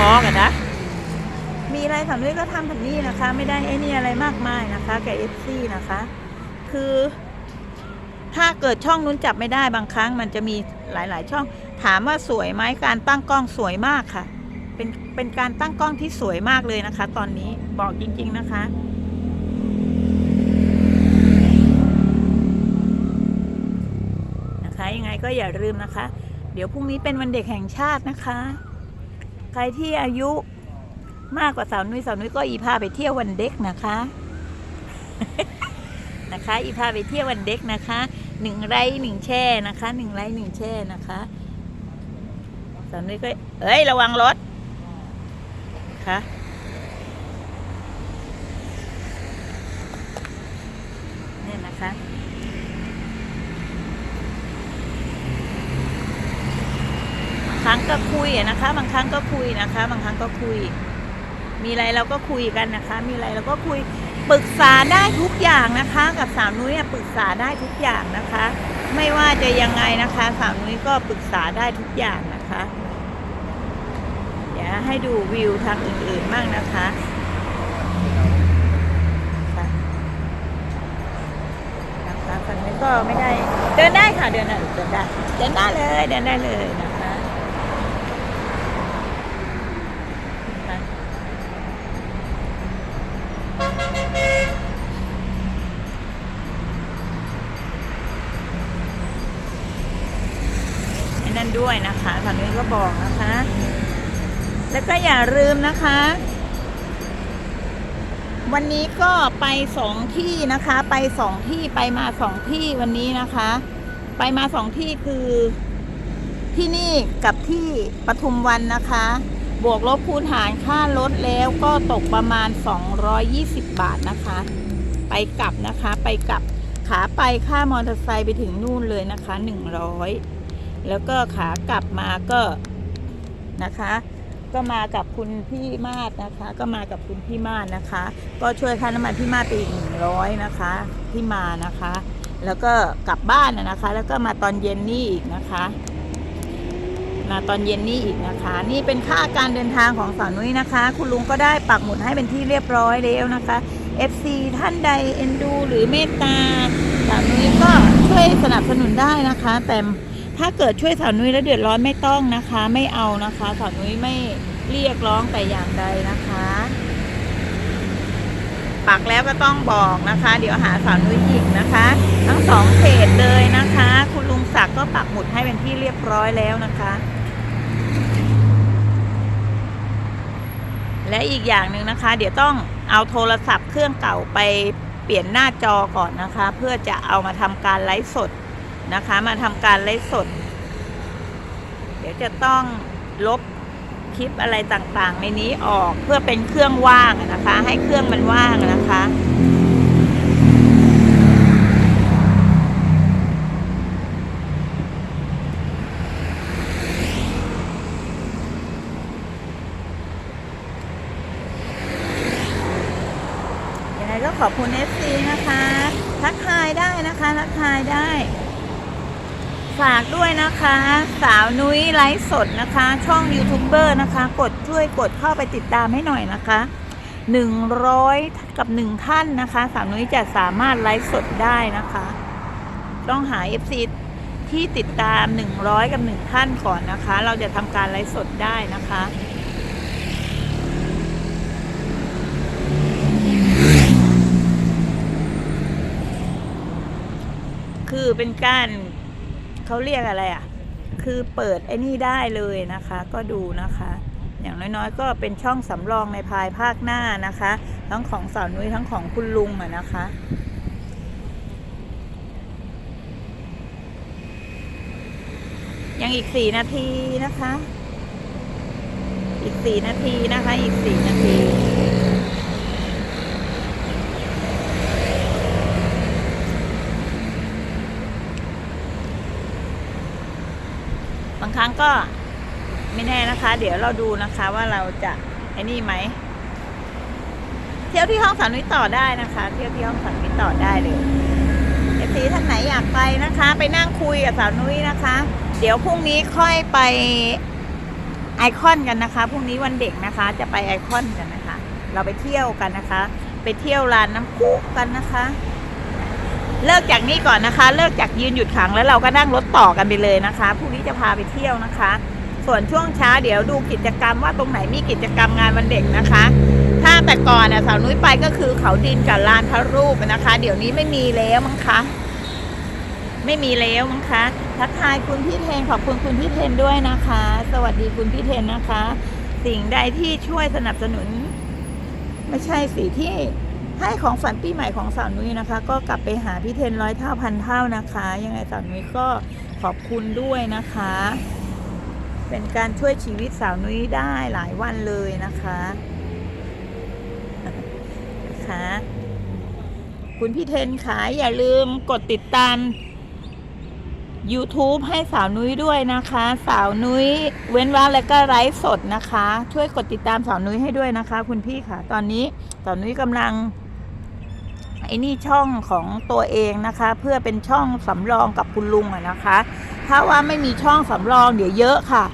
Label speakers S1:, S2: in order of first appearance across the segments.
S1: บอกอะนะ มีอะไรสาวนุ้ก็ทำแบบนี้นะคะ ไม่ได้ไอ้นี่อะไรมากมายนะคะแกเอฟซีนะคะ คือ ถ้าเกิดช่องนู้นจับไม่ได้บางครั้ง มันจะมีหลาย ๆ ช่อง ถามว่าสวยไหมการตั้งกล้องสวยมากค่ะ เป็นเป็นการตั้งกล้องที่สวยมากเลยนะคะ ตอนนี้บอกจริง ๆ นะคะนะคะยังไงก็อย่าลืมนะคะ เดี๋ยวพรุ่งนี้เป็นวันเด็กแห่งชาตินะคะ ใครที่อายุมากกว่าสาวนุ้ยสาวนุ้ยก็อีพาไปเที่ยววันเด็กนะคะ นะคะ อีพาไปเที่ยววันเด็กนะคะหนึ่งไร่หนึ่งแช่นะคะหนึ่งไร่หนึ่งแช่นะคะสาวนุ้ยก็เอ้ยระวังรถค่ะเนี่ยนะคะ บาง ครั้งก็คุยนะคะ บางครั้งก็คุยนะคะ บางครั้งก็คุย มีอะไรเราก็คุยกันนะคะ มีอะไรเราก็คุยปรึกษาได้ทุกอย่างนะคะ กับสาวนุ้ยปรึกษาได้ทุกอย่างนะคะ ไม่ว่าจะยังไงนะคะ สาวนุ้ยก็ปรึกษาได้ทุกอย่างนะคะเดี๋ยวให้ดูวิวทางอื่นๆบ้างนะคะนะคะสาวนุ้ยก็ไม่ได้ เดินได้ค่ะเดินได้เดินได้เดินได้เลยเดินได้เลยนะไอ้นั่นด้วย นะคะทางนี้ก็บอกนะคะ แล้วก็อย่าลืมนะคะ วันนี้ก็ไปสองที่นะคะ ไปสองที่ไปมาสองที่วันนี้นะคะ ไปมาสองที่คือที่นี่กับที่ปทุมวันนะคะ บวกลบคูณหารค่ารถแล้วก็ตกประมาณ 220 บาทนะคะ ไปกลับนะคะ ไปกลับขาไปค่ามอเตอร์ไซค์ไปถึงนู่นเลยนะคะ 100 แล้วก็ขากลับมาก็นะคะ ก็มากับคุณพี่มาศนะคะ ก็มากับคุณพี่มาศนะคะ ก็ช่วยค่าน้ำมันพี่มาศไปอีกหนึ่งร้อยนะคะที่มานะคะ แล้วก็กลับบ้านนะนะคะ แล้วก็มาตอนเย็นนี่อีกนะคะมาตอนเย็นนี่อีกนะคะ นี่เป็นค่าการเดินทางของสาวนุ้ยนะคะ คุณลุงก็ได้ปักหมุดให้เป็นที่เรียบร้อยแล้วนะคะ FC ท่านใดเอ็นดู หรือเมตตาสาวนุ้ยก็ช่วยสนับสนุนได้นะคะแต่ ถ้าเกิดช่วยสาวนุ้ยแล้วเดือดร้อนไม่ต้องนะคะ ไม่เอานะคะสาวนุ้ยไม่เรียกร้องแต่อย่างใดนะคะ ปักแล้วก็ต้องบอกนะคะ เดี๋ยวหาสาวนุ้ยอีกนะคะ ทั้งสองเพจเลยนะคะ คุณลุงศักดิ์ก็ปักหมุดให้เป็นที่เรียบร้อยแล้วนะคะ และอีกอย่างหนึ่งนะคะ เดี๋ยวต้องเอาโทรศัพท์เครื่องเก่าไปเปลี่ยนหน้าจอก่อนนะคะ เพื่อจะเอามาทำการไลฟ์สด นะคะ มาทำการไลฟ์สด เดี๋ยวจะต้องลบคลิปอะไรต่างๆ ในนี้ออกเพื่อเป็นเครื่องว่างนะคะ ให้เครื่องมันว่างนะคะยังไงก็ขอบคุณ FC นะคะ ทักทายได้นะคะ ทักทายได้ ฝากด้วยนะคะ สาวนุ้ยไลฟ์สดนะคะ ช่องยูทูบเบอร์นะคะ กดช่วยกดเข้าไปติดตามให้หน่อยนะคะ100กับ1ท่านนะคะ สาวนุ้ยจะสามารถไลฟ์สดได้นะคะ ต้องหา FC ที่ติดตาม 100 กับ 1 ท่านก่อนนะคะ เราจะทำการไลฟ์สดได้นะคะคือเป็นการ เขาเรียกอะไรอะ คือเปิดไอ้นี่ได้เลยนะคะ ก็ดูนะคะ อย่างน้อยๆ ก็เป็นช่องสำรองในภายภาคหน้านะคะ ทั้งของสาวนุ้ยทั้งของคุณลุงอะนะคะยังอีกสี่นาทีนะคะ อีกสี่นาทีนะคะ อีกสี่นาที บาง ครั้งก็ไม่แน่นะคะ เดี๋ยวเราดูนะคะว่าเราจะไอ้นี่ไหม เที่ยวที่ห้องสาวนุ้ยต่อได้นะคะ เที่ยวที่ห้องสาวนุ้ยต่อได้เลยเอฟซีท่านไหนอยากไปนะคะ ไปนั่งคุยกับสาวนุ้ยนะคะ เดี๋ยวพรุ่งนี้ค่อยไปไอคอนกันนะคะพรุ่งนี้วันเด็กนะคะ จะไปไอคอนกันนะคะ เราไปเที่ยวกันนะคะ ไปเที่ยวร้านน้ำพุกันนะคะ เลิกจากนี้ก่อนนะคะ เลิกจากยืนหยุดขังแล้วเราก็นั่งรถต่อกันไปเลยนะคะพรุ่งนี้จะพาไปเที่ยวนะคะ ส่วนช่วงเช้าเดี๋ยวดูกิจกรรมว่าตรงไหนมีกิจกรรมงานวันเด็กนะคะ ถ้าแต่ก่อนน่ะสาวนุ้ยไปก็คือเขาดินกับลานพระรูปนะคะ เดี๋ยวนี้ไม่มีแล้วมั้งคะไม่มีแล้วมั้งคะทักทายคุณพี่เทนขอบคุณคุณพี่เทนด้วยนะคะ สวัสดีคุณพี่เทนนะคะ สิ่งใดที่ช่วยสนับสนุน ไม่ใช่สิที่ ให้ของฝันปีใหม่ของสาวนุ้ยนะคะ ก็กลับไปหาพี่เทนร้อยเท่าพันเท่านะคะ ยังไงสาวนุ้ยก็ขอบคุณด้วยนะคะ เป็นการช่วยชีวิตสาวนุ้ยได้หลายวันเลยนะคะนะคะคุณพี่เทนขาอย่าลืมกดติดตาม YouTube ให้สาวนุ้ยด้วยนะคะ สาวนุ้ยเว้นว่างและก็ไลฟ์สดนะคะ ช่วยกดติดตามสาวนุ้ยให้ด้วยนะคะ คุณพี่ค่ะ ตอนนี้สาวนุ้ยกำลัง อ้นี่ช่องของตัวเองนะคะ เพื่อเป็นช่องสำรองกับคุณลุงอะนะคะ ถ้าว่าไม่มีช่องสำรองเดี๋ยวเยอะค่ะ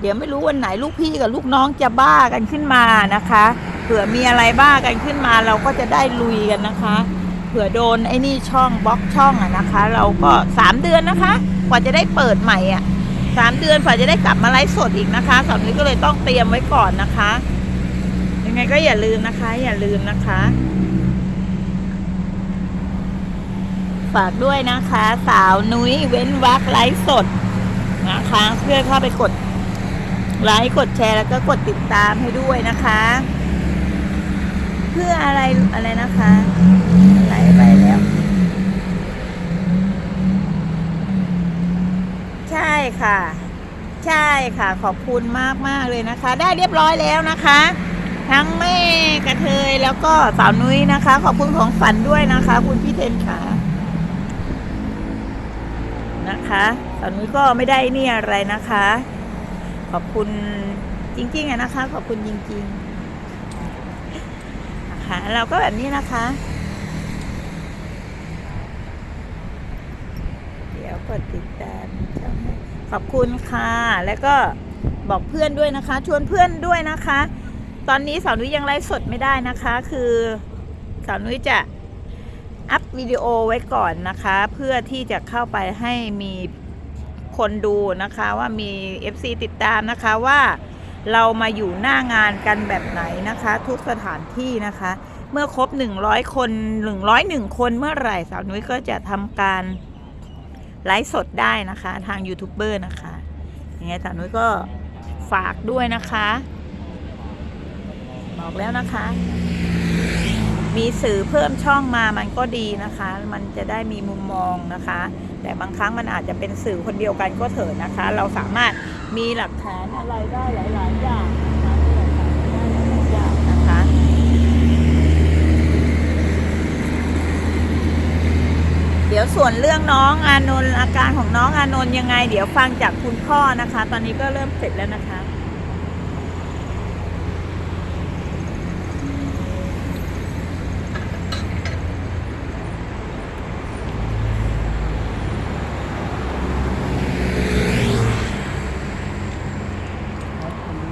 S1: เดี๋ยวไม่รู้วันไหนลูกพี่กับลูกน้องจะบ้ากันขึ้นมานะคะ เผื่อมีอะไรบ้ากันขึ้นมาเราก็จะได้ลุยกันนะคะ เผื่อโดนไอ้นี่ช่องบล็อกช่องอะนะคะ เราก็สามเดือนนะคะ กว่าจะได้เปิดใหม่อะสามเดือนกว่าจะได้กลับมาไลฟ์สดอีกนะคะสาวนุ้ก็เลยต้องเตรียมไว้ก่อนนะคะ ยังไงก็อย่าลืมนะคะ อย่าลืมนะคะ ฝากด้วยนะคะ สาวนุ้ยเว้นวักไลฟ์สดนะคะเพื่อเข้าไปกดไลค์กดแชร์แล้วก็กดติดตามให้ด้วยนะคะ เพื่ออะไรอะไรนะคะไหลไปแล้ว ใช่ค่ะ ใช่ค่ะ ขอบคุณมากมากเลยนะคะ ได้เรียบร้อยแล้วนะคะ ทั้งแม่กระเทยแล้วก็สาวนุ้ยนะคะ ขอบคุณของฝันด้วยนะคะ คุณพี่เทนค่ะ นะคะสาวนุ้ก็ไม่ได้นี่อะไรนะคะ ขอบคุณจริงๆอะนะคะ ขอบคุณจริงๆนะคะเราก็แบบนี้นะคะ เดี๋ยวกดติดตามช่องให้ขอบคุณค่ะ แล้วก็บอกเพื่อนด้วยนะคะ ชวนเพื่อนด้วยนะคะ ตอนนี้สาวนุ้ยยังไลฟ์สดไม่ได้นะคะ คือสาวนุ้ยจะ อัพวิดีโอไว้ก่อนนะคะ เพื่อที่จะเข้าไปให้มีคนดูนะคะว่ามี FC ติดตามนะคะว่าเรามาอยู่หน้างานกันแบบไหนนะคะ ทุกสถานที่นะคะ เมื่อครบ 100 คน 101 คนเมื่อไหร่สาวนุ้ยก็จะทำการไลฟ์สดได้นะคะทางยูทูบเบอร์นะคะยังไงสาวนุ้ยก็ฝากด้วยนะคะ บอกแล้วนะคะ มีสื่อเพิ่มช่องมามันก็ดีนะคะ มันจะได้มีมุมมองนะคะ แต่บางครั้งมันอาจจะเป็นสื่อคนเดียวกันก็เถอะนะคะ เราสามารถมีหลักฐานอะไรได้หลาย ๆ อย่างหลายอย่างนะคะเดี๋ยวส่วนเรื่องน้องอานนท์อาการของน้องอานนท์ยังไง เดี๋ยวฟังจากคุณพ่อนะคะ ตอนนี้ก็เริ่มเสร็จแล้วนะคะ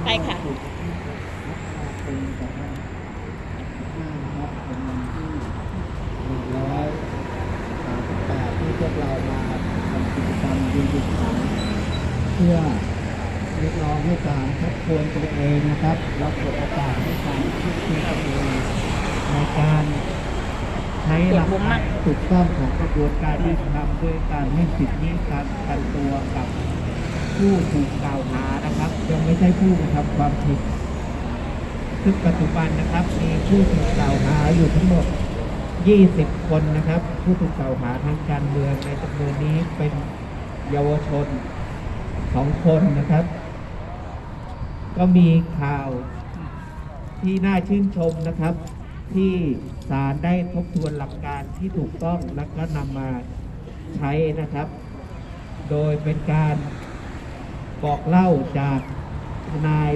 S1: ไปค่ะ
S2: ที่พวกเรามาทำกิจกรรมยืนหยุดขังเพื่อเรีย กร้องให้การทบทวนตัวเองนะครับแล้วเปิดโอกาสให้การคิดเพื่อตัวเองในการใช้หลักการถูกต้องของกระบวนการยุติธรรมด้วยการให้สิทธิการประกันตัวกับผู้ถูกกล่าวหานะครับ ยังไม่ใช่ผู้กระทำความผิดซึ่งปัจจุบันนะครับมีผู้ถูกกล่าวหาอยู่ทั้งหมด 20 คนนะครับ ผู้ถูกกล่าวหาทางการเมืองในจำนวนนี้เป็นเยาวชนสองคนนะครับ ก็มีข่าวที่น่าชื่นชมนะครับ ที่ศาลได้ทบทวนหลักการที่ถูกต้องและก็นำมาใช้นะครับ โดยเป็นการบอกเล่าจากทนาย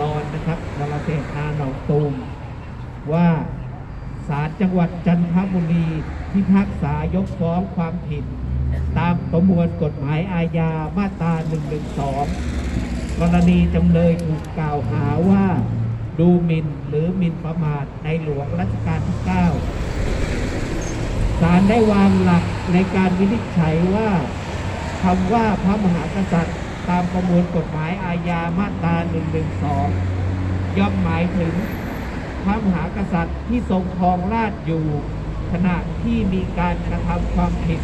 S2: รอนนะครับวรเศรษฐาหนองตูมว่าศาลจังหวัดจันทบุรีพิพากษายกฟ้องความผิด ตามประมวลกฎหมายอาญามาตรา 112 กรณีจำเลยถูกกล่าวหาว่า ดูหมิ่นหรือหมิ่นประมาทในหลวงรัชกาลที่ 9 ศาลได้วางหลักในการวินิจฉัยว่าคำว่าพระมหากษัตริย์ ตามประมวลกฎหมายอาญามาตรา 112 ย่อมหมายถึงพระมหากษัตริย์ที่ทรงครองราชอยู่ ขณะที่มีการกระทำความผิด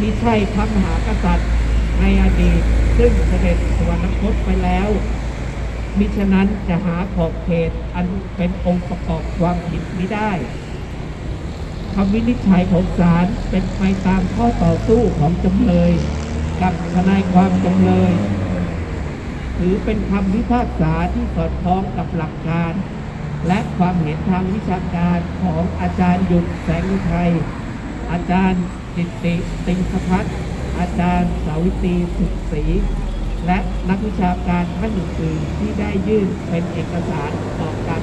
S2: มิใช่พระมหากษัตริย์ ในอดีตซึ่งเสด็จสวรรคตไปแล้ว มิฉะนั้นจะหาขอบเขตอันเป็นองค์ประกอบความผิดไม่ได้คำวินิจฉัยของศาลเป็นไปตามข้อต่อสู้ของจำเลย กับทนายความจำเลยถือเป็นคำพิพากษาที่สอดคล้องกับหลักการ และความเห็นทางวิชาการของอาจารย์หยุดแสงอุทัยอาจารย์จิตติติงคพัฒน์ อาจารย์สาวิตรีสุขศรีและนักวิชาการท่านอื่นๆที่ได้ยื่นเป็นเอกสารต่อการ